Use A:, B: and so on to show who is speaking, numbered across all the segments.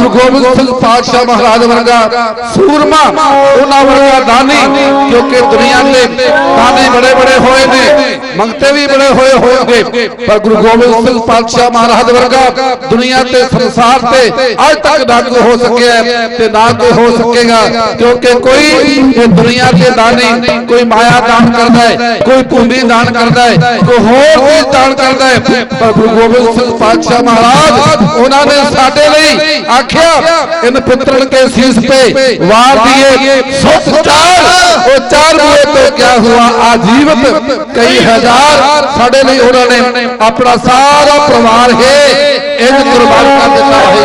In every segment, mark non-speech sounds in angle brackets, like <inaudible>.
A: ਗੁਰੂ ਗੋਬਿੰਦ ਸਿੰਘ ਪਾਤਸ਼ਾਹ ਮਹਾਰਾਜ ਵਰਗਾ ਸੂਰਮਾ, ਉਹਨਾਂ ਵਰਗਾ ਦਾਨੀ, ਕਿਉਂਕਿ ਦੁਨੀਆ ਦੇ ਦਾਨੀ ਬੜੇ ਬੜੇ ਹੋਏ ਨੇ। ਮੰਗਤੇ ਵੀ ਬੜੇ ਹੋਏ ਹੋਣਗੇ, ਪਰ ਗੁਰੂ ਗੋਬਿੰਦ ਸਿੰਘ ਪਾਤਸ਼ਾਹ ਮਹਾਰਾਜ ਵਰਗਾ ਦੁਨੀਆ ਤੇ ਸੰਸਾਰ ਤੇ ਅੱਜ ਤੱਕ ਨਾ ਕੋ ਹੋ ਸਕਿਆ ਤੇ ਨਾ ਕੋ ਹੋ ਸਕੇਗਾ, ਕਿਉਂਕਿ ਕੋਈ ਇਹ ਦੁਨੀਆ ਤੇ ਦਾਨੀ ਕੋਈ ਮਾਇਆ ਦਾਨ ਕਰਦਾ ਹੈ, ਕੋਈ ਭੂਮੀ ਦਾਨ ਕਰਦਾ ਹੈ, ਕੋਈ ਹੋਰ ਚੀਜ਼ ਦਾਨ ਕਰਦਾ ਹੈ, ਪਰ ਗੁਰੂ ਗੋਬਿੰਦ ਸਿੰਘ ਪਾਤਸ਼ਾਹ ਮਹਾਰਾਜ ਉਹਨਾਂ ਨੇ ਸਾਡੇ ਲਈ ਆਖਿਆ, ਇਨ ਪੁੱਤਰਨ ਕੇ ਸੀਸ ਤੇ ਵਾਰ ਦੀਏ, ਸੁਖ ਚਾਹ वो चार हुए तो क्या हुआ? आजीवत कई हज़ार साढ़े नहीं, उन्होंने अपना सारा परिवार है। इन कुर्बान कर देता है।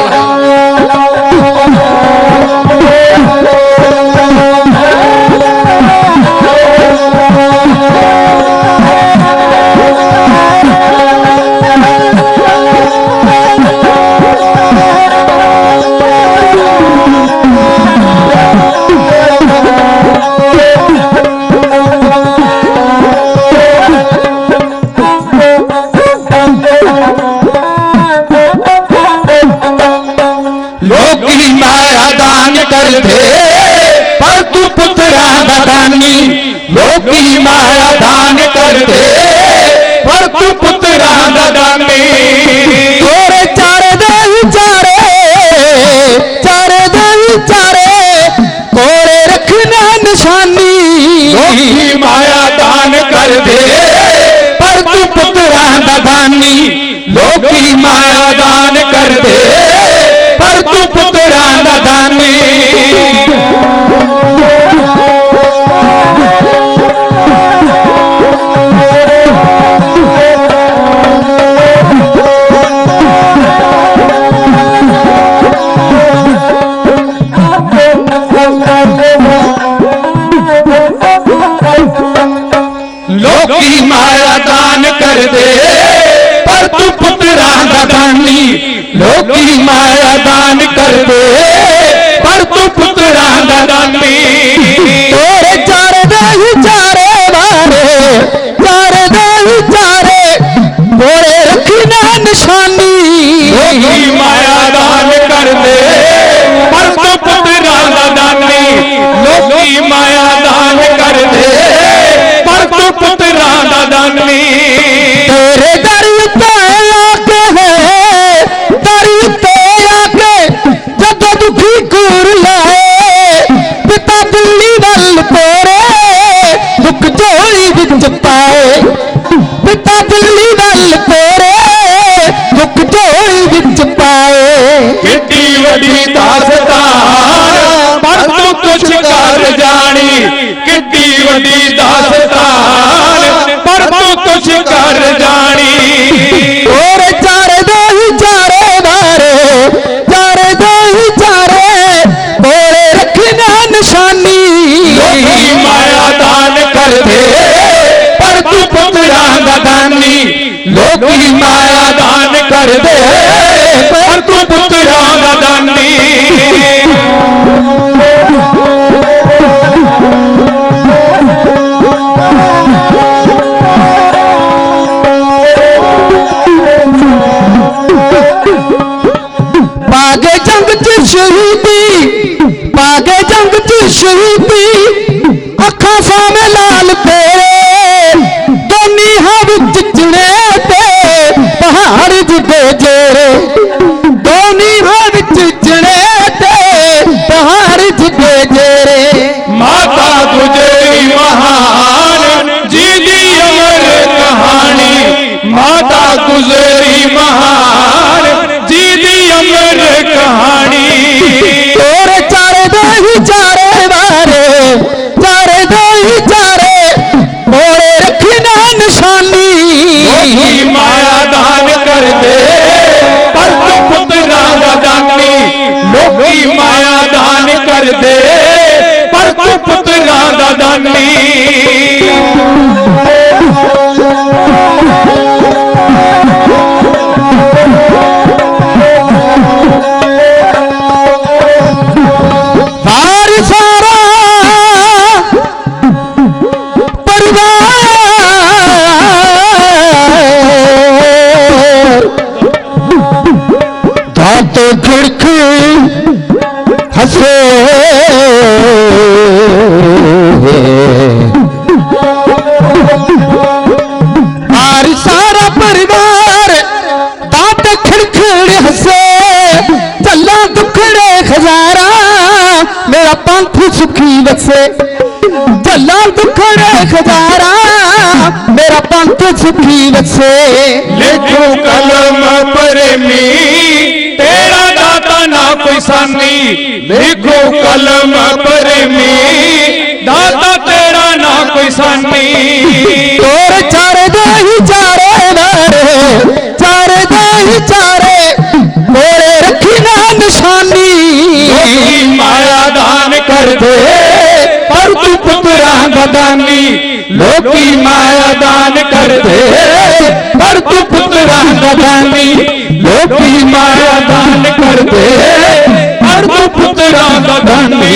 B: की माया दान करते
C: पर तू पुत्र दानी।
B: थोड़े चारे दही चारे चारे दही चारे कोरे रखना निशानी। की
C: माया दान कर दे
B: पर तू पुत्र दानी। लोग
C: माया दान कर दे की माया दान कर दे। पर तू पुत्रा
B: दानी लोकी माया दान कर दे।
C: पर तू पुत्रा दानी
B: <laughs>
C: लंबी दास्तान पर तू कुछ कर जानी।
B: और चार दो ही चारे नारे चार दो ही चारे बोले रखना निशानी।
C: माया दान कर दे पर तू पुतरा गदानी।
B: लोग
C: माया दान कर दे पर तू पुतरा
B: ਸ਼ਹੀਦੀ ਅੱਖਾਂ ਸਾਹਮਣੇ ਲਾਲ ਤੇਰੇ, ਦੋਨੀ ਹਾਂ ਵਿੱਚ ਚਿਣੇ ਤੇ ਪਹਾੜ ਜਿੱਦੇ ਜੇਰੇ। ਦੋਨੀ ਹਾਂ ਵਿੱਚ ਚਿਣੇ ਤੇ ਪਹਾੜ ਜਿੱਦੇ ਜੇਰੇ।
C: ਮਾਤਾ ਗੁਜਰੀ ਮਹਾਨ, ਜੀ ਦੀ ਅਮਰ ਕਹਾਣੀ। ਮਾਤਾ ਗੁਜਰੀ ਮਹਾਨ।
B: पंथ सुखी बसे जला दुखड़े खजारा मेरा पंथ सुखी बसे
C: लिखो कलम पर तेरा दाता ना कोई सानी। लिखो कलम पर दाता तेरा ना कोई सानी।
B: तो
C: राहदानी
B: लोकी माया
C: दान कर
B: दे पर तू
C: पुत्र
B: राहदानी लोकी
C: माया दान कर दे पर तू पुत्र राहदानी